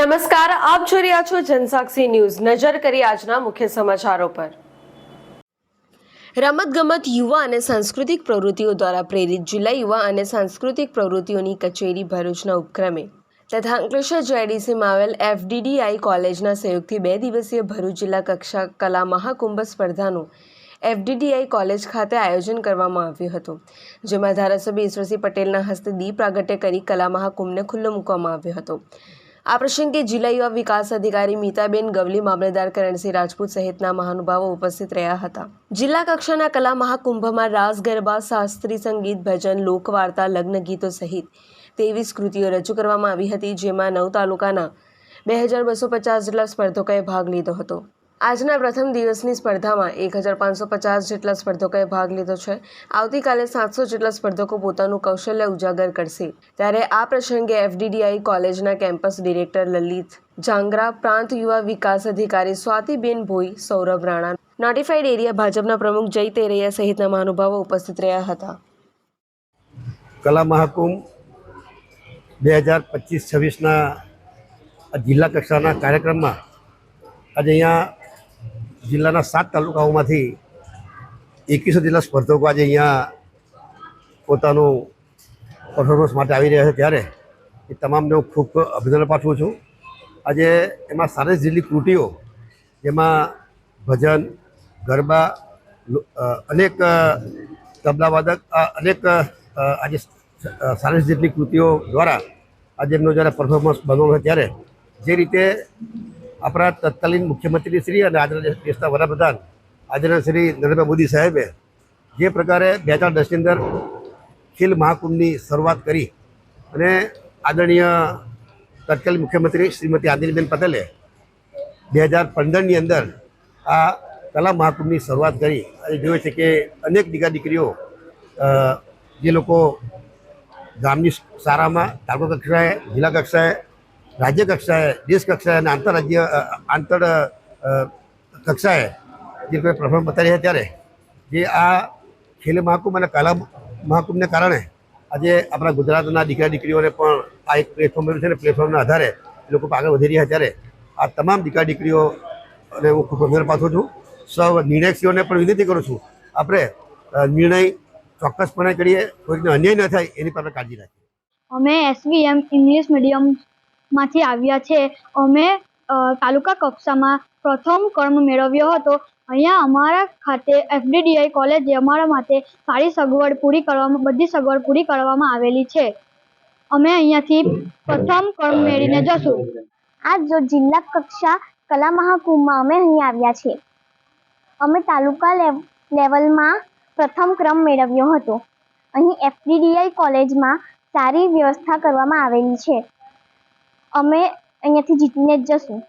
નમસ્કાર, આપ જોઈ રહ્યા છો જનસાક્ષી ન્યૂઝ. નજર કરી આજના મુખ્ય સમાચારો પર. રમતગમત યુવા અને સાંસ્કૃતિક પ્રવૃત્તિઓ દ્વારા પ્રેરિત જિલ્લા યુવા અને સાંસ્કૃતિક પ્રવૃત્તિઓની કચેરી ભરૂચના ઉપક્રમે. તથા અંકલેશ્વર જેડીસીમાં આવેલ એફડીડીઆઈ કોલેજના સહયોગથી બે દિવસીય ભરૂચ જિલ્લા કક્ષા કલા મહાકુંભ સ્પર્ધાનું એફડીડીઆઈ કોલેજ ખાતે આયોજન કરવામાં આવ્યું હતું, જેમાં ધારાસભ્ય ઈશ્વરસિંહ પટેલના હસ્તે દીપ પ્રાગટ્ય કરી કલા મહાકુંભને ખુલ્લો મૂકવામાં આવ્યો હતો. આ પ્રસંગે જિલ્લા યુવા વિકાસ અધિકારી મીતાબેન ગવલી, મામલેદાર કરણસિંહ રાજપૂત સહિતના મહાનુભાવો ઉપસ્થિત રહ્યા હતા. જિલ્લા કક્ષાના કલા મહાકુંભમાં રાસ, ગરબા શાસ્ત્રીય સંગીત, ભજન, લોકવાર્તા, લગ્ન ગીતો સહિત ત્રેવીસ કૃતિઓ રજૂ કરવામાં આવી હતી, જેમાં નવ તાલુકાના બે હજાર બસો પચાસ જેટલા સ્પર્ધકોએ ભાગ લીધો હતો. આજના પ્રથમ દિવસની સ્પર્ધામાં એક હજાર પાંચસો પચાસ જેટલા સ્પર્ધકોએ ભાગ લીધો છે. આવતીકાલે સાતસો જેટલા સ્પર્ધકો પોતાનું કૌશલ્ય ઉજાગર કરશે. ત્યારે આ પ્રસંગે એફડીડીઆઈ કોલેજના કેમ્પસ ડિરેક્ટર લલિત જાંગરા, પ્રાંત યુવા વિકાસ અધિકારી સ્વાતિબેન ભોઈ, સૌરભ રાણા નોટિફાઈડ એરિયા ભાજપના પ્રમુખ જય તેરૈયા સહિતના મહાનુભાવો ઉપસ્થિત રહ્યા હતા. કલા મહાકુંભ બે હજાર પચીસ છવ્વીસના જિલ્લા કક્ષાના કાર્યક્રમમાં આજે અહીંયા જિલ્લાના સાત તાલુકાઓમાંથી એકવીસો જેટલા સ્પર્ધકો આજે અહીંયા પોતાનું પરફોર્મન્સ માટે આવી રહ્યા છે ત્યારે એ તમામને હું ખૂબ અભિનંદન પાઠવું છું. આજે એમાં સારી જેટલી કૃતિઓ, જેમાં ભજન, ગરબા અનેક તબલાવાદક અનેક આજે સારી જેટલી કૃતિઓ દ્વારા આજે એમનું જ્યારે પરફોર્મન્સ બનવાનું છે ત્યારે જે રીતે આપણા તત્કાલીન મુખ્યમંત્રી શ્રી અને આજના દેશના વડાપ્રધાન, આજના શ્રી નરેન્દ્ર મોદી સાહેબે જે પ્રકારે બે હજાર દસની અંદર ખેલ મહાકુંભની શરૂઆત કરી અને આદરણીય તત્કાલીન મુખ્યમંત્રી શ્રીમતી આદિનીબેન પટેલે બે હજાર પંદરની અંદર આ કલા મહાકુંભની શરૂઆત કરી. અને જોયું છે કે અનેક દીકરા દીકરીઓ જે લોકો ગામની શાળામાં તાલુકા કક્ષાએ, જિલ્લા કક્ષાએ રાજ્ય કક્ષાએ દેશ કક્ષાએ અને આંતરરાજ્ય આંતર કક્ષાએ જે કોઈ પ્રફોર્મ બતાવી છે ત્યારે જે આ ખેલ મહાકુંભ અને કલા મહાકુંભને કારણે આજે આપણા ગુજરાતના દીકરા દીકરીઓને પણ આ એક પ્લેટફોર્મ મળ્યું છે અને પ્લેટફોર્મના આધારે લોકો આગળ વધી રહ્યા ત્યારે આ તમામ દીકરા દીકરીઓ અને હું ખૂબ અભિનંદન પાછું છું. સૌ નિર્ણયક્ષીઓને પણ વિનંતી કરું છું, આપણે નિર્ણય ચોક્કસપણે કરીએ કોઈને અન્યાય ન થાય એની પર આપણે કાળજી રાખીએ. અમે એસવીએમ ઇંગ્લિશ મીડિયમમાંથી આવ્યા છે. અમે તાલુકા કક્ષામાં પ્રથમ ક્રમ મેળવ્યો હતો. અહીંયા અમારા ખાતે એફડીડીઆઈ કોલેજે અમારા માટે સારી સગવડ પૂરી કરવામાં, બધી સગવડ પૂરી કરવામાં આવેલી છે. અમે અહીંયાથી પ્રથમ ક્રમ મેળવીને જશું. આજ જો જિલ્લા કક્ષા કલા મહાકુંભમાં અમે અહીં આવ્યા છે અમે તાલુકા લેવ- લેવલમાં પ્રથમ ક્રમ મેળવ્યો હતો. અહીં એફડીડીઆઈ કોલેજમાં સારી વ્યવસ્થા કરવામાં આવેલી છે. અમે અહીંયાથી જીતીને જ જશું.